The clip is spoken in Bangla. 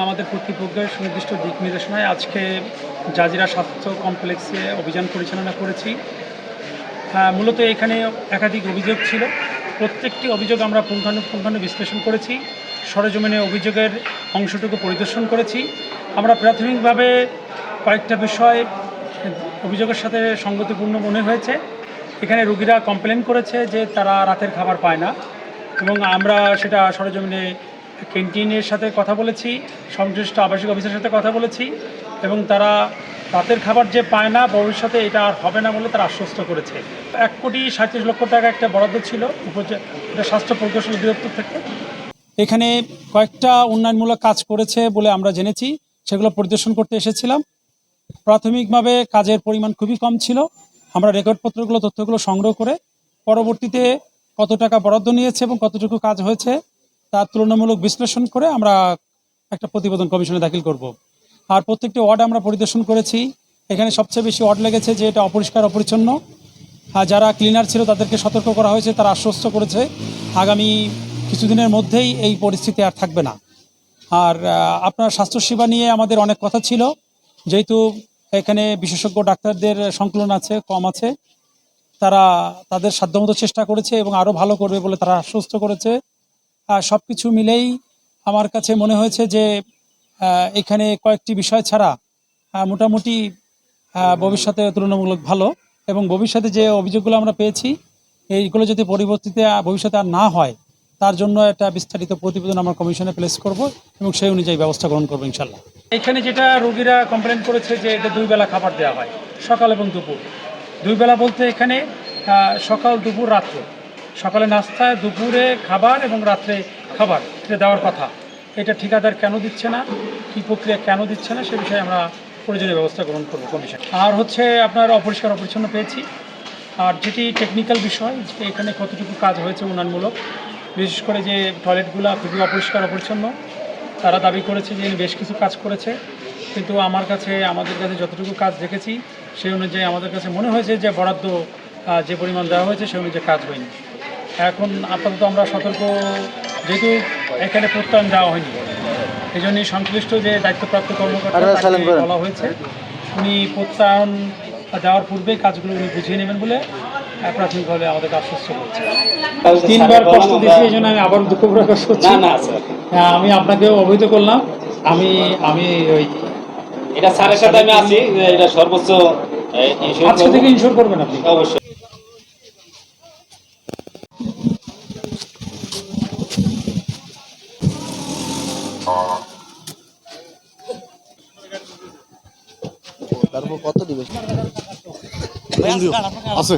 আমাদের কর্তৃপক্ষের সুনির্দিষ্ট দিক নির্দেশনায় আজকে জাজিরা স্বাস্থ্য কমপ্লেক্সে অভিযান পরিচালনা করেছি। মূলত এখানে একাধিক অভিযোগ ছিল। প্রত্যেকটি অভিযোগ আমরা পুঙ্খানুপুঙ্খানু বিশ্লেষণ করেছি, সরেজমিনে অভিযোগের অংশটুকু পরিদর্শন করেছি। আমরা প্রাথমিকভাবে কয়েকটা বিষয় অভিযোগের সাথে সঙ্গতিপূর্ণ মনে হয়েছে। এখানে রুগীরা কমপ্লেন করেছে যে তারা রাতের খাবার পায় না এবং আমরা সেটা সরেজমিনে ক্যান্টিনের সাথে কথা বলেছি, সংশ্লিষ্ট আবাসিক অফিসের সাথে কথা বলেছি এবং তারা রাতের খাবার যে পায় না, ভবিষ্যতে এটা আর হবে না বলে তারা আশ্বস্ত করেছে। এক কোটি সাঁত্রিশ লক্ষ টাকা একটা বরাদ্দ ছিল উপজে- এটা স্বাস্থ্য প্রকৌশল অধিদপ্তর থেকে। এখানে কয়েকটা উন্নয়নমূলক কাজ করেছে বলে আমরা জেনেছি, সেগুলো পরিদর্শন করতে এসেছিলাম। প্রাথমিকভাবে কাজের পরিমাণ খুবই কম ছিল। আমরা রেকর্ডপত্রগুলো তথ্যগুলো সংগ্রহ করে পরবর্তীতে কত টাকা বরাদ্দ নিয়েছে এবং কতটুকু কাজ হয়েছে তার তুলনামূলক বিশ্লেষণ করে আমরা একটা প্রতিবেদন কমিশনে দাখিল করব। আর প্রত্যেকটি ওয়ার্ড আমরা পরিদর্শন করেছি। এখানে সবচেয়ে বেশি ওয়ার্ড লেগেছে যে এটা অপরিষ্কার, অপরিচ্ছন্ন। আর যারা ক্লিনার ছিল তাদেরকে সতর্ক করা হয়েছে, তারা আশ্বস্ত করেছে। আগামী কিছুদিনের মধ্যেই এই পরিস্থিতি আর থাকবে না। আর আপনার স্বাস্থ্যসেবা নিয়ে আমাদের অনেক কথা ছিল। যেহেতু এখানে বিশেষজ্ঞ ডাক্তারদের সংকলন আছে, কম আছে, তারা তাদের সাধ্যমতো চেষ্টা করেছে এবং আরও ভালো করবে বলে তারা আশ্বস্ত করেছে। সব কিছু মিলেই আমার কাছে মনে হয়েছে যে এখানে কয়েকটি বিষয় ছাড়া মোটামুটি ভবিষ্যতে তুলনামূলক ভালো এবং ভবিষ্যতে যে অভিযোগগুলো আমরা পেয়েছি, এইগুলো যদি পরিবর্তিতে ভবিষ্যতে আর না হয়, তার জন্য একটা বিস্তারিত প্রতিবেদন আমরা কমিশনে প্লেস করব এবং সেই অনুযায়ী ব্যবস্থা গ্রহণ করব ইনশাল্লাহ এখানে যেটা রোগীরা কমপ্লেন করেছে যে, এটা দুই বেলা খাবার দেওয়া হয়, সকাল এবং দুপুর। দুই বেলা বলতে এখানে সকাল, দুপুর, রাত্রে। সকালে নাস্তায়, দুপুরে খাবার এবং রাত্রে খাবার। এটা দেওয়ার কথা। এটা ঠিকাদার কেন দিচ্ছে না? কী প্রক্রিয়া কেন দিচ্ছে না? সে বিষয়ে আমরা প্রয়োজনীয় ব্যবস্থা গ্রহণ করব কমিশন। আর হচ্ছে আপনার অপরিষ্কার অপরিচ্ছন্ন পেয়েছি। আর যেটি টেকনিক্যাল বিষয়, যে এখানে কতটুকু কাজ হয়েছে উন্নয়নমূলক, বিশেষ করে যে টয়লেটগুলো খুবই অপরিষ্কার অপরিচ্ছন্ন, তারা দাবি করেছে যে বেশ কিছু কাজ করেছে। কিন্তু আমার কাছে, আমাদের কাছে যতটুকু কাজ দেখেছি, সেই অনুযায়ী আমাদের কাছে মনে হয়েছে যে বরাদ্দ যে পরিমাণ দেওয়া হয়েছে, সেই অনুযায়ী কাজ হয়নি। এখন আপাতত আমরা সতর্ক যেহেতু এখানে প্রত্যয়ন দেওয়া হয়নি এই জন্যই সংশ্লিষ্ট যে দায়িত্বপ্রাপ্ত কর্মকর্তা বলা হয়েছে। উনি প্রত্যয়ন দেওয়ার পূর্বে কাজগুলো উনি বুঝিয়ে নেবেন বলে প্রাথমিকভাবে আমাদেরকে আশ্বস্ত করছে তিনবার কষ্ট দিয়েছি এই জন্য আমি আবার দুঃখ প্রকাশ করছি। না না হ্যাঁ, আমি আপনাকেও অবহিত করলাম। আমি আমি ওই এটা স্যারের সাথে আমি আছি এটা সর্বোচ্চ আজকে থেকে ইনশোর করবেন আপনি? অবশ্যই। তারপর কত দিবে? আছে